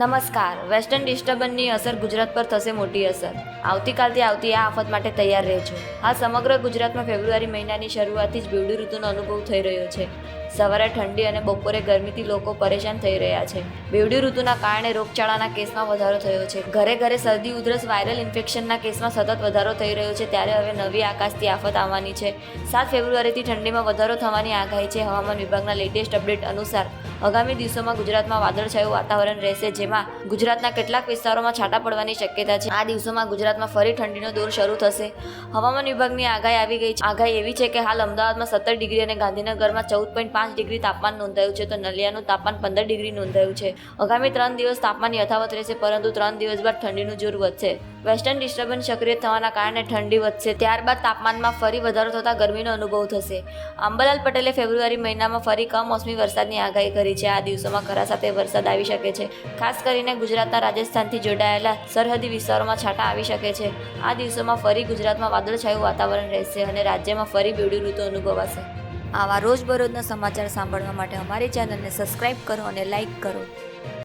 નમસ્કાર. વેસ્ટર્ન ડિસ્ટર્બન્સની અસર ગુજરાત પર થશે મોટી અસર. આવતીકાલથી આવતી આ આફત માટે તૈયાર રહેજો. હાલ સમગ્ર ગુજરાતમાં ફેબ્રુઆરી મહિનાની શરૂઆતથી જ બેવડી ઋતુનો અનુભવ થઈ રહ્યો છે. સવારે ઠંડી અને બપોરે ગરમીથી લોકો પરેશાન થઈ રહ્યા છે. બેવડી ઋતુના કારણે રોગચાળાના કેસમાં વધારો થયો છે. ઘરે ઘરે શરદી, ઉધરસ, વાયરલ ઇન્ફેક્શનના કેસમાં સતત વધારો થઈ રહ્યો છે. ત્યારે હવે નવી આકાશથી આફત આવવાની છે. સાત ફેબ્રુઆરીથી ઠંડીમાં વધારો થવાની આગાહી છે. હવામાન વિભાગના લેટેસ્ટ અપડેટ અનુસાર આગામી દિવસોમાં ગુજરાતમાં વાદળછાયું વાતાવરણ રહેશે, જેમાં ગુજરાતના કેટલાક વિસ્તારોમાં છાંટા પડવાની શક્યતા છે. આ દિવસોમાં ગુજરાતમાં ફરી ઠંડીનો દોર શરૂ થશે. હવામાન વિભાગની આગાહી આવી ગઈ છે. આગાહી એવી છે કે હાલ અમદાવાદમાં સત્તર ડિગ્રી અને ગાંધીનગરમાં ચૌદ પોઈન્ટ પાંચ ડિગ્રી તાપમાન નોંધાયું છે, તો નલિયાનું તાપમાન પંદર ડિગ્રી નોંધાયું છે. આગામી ત્રણ દિવસ તાપમાન યથાવત રહેશે, પરંતુ ત્રણ દિવસ બાદ ઠંડીનું જોર વધશે. વેસ્ટર્ન ડિસ્ટર્બન્સ સક્રિય થવાના કારણે ઠંડી વધશે, ત્યારબાદ તાપમાનમાં ફરી વધારો થતાં ગરમીનો અનુભવ થશે. અંબાલાલ પટેલે ફેબ્રુઆરી મહિનામાં ફરી કમોસમી વરસાદની આગાહી કરી છે. આ દિવસોમાં ખરા સાથે વરસાદ આવી શકે છે. ખાસ કરીને ગુજરાતના રાજસ્થાનથી જોડાયેલા સરહદી વિસ્તારોમાં છાંટા આવી શકે છે. આ દિવસોમાં ફરી ગુજરાતમાં વાદળછાયું વાતાવરણ રહેશે અને રાજ્યમાં ફરી બેવડી ઋતુ અનુભવાશે. આવા રોજબરોજના સમાચાર સાંભળવા માટે અમારી ચેનલને સબસ્ક્રાઇબ કરો અને લાઇક કરો.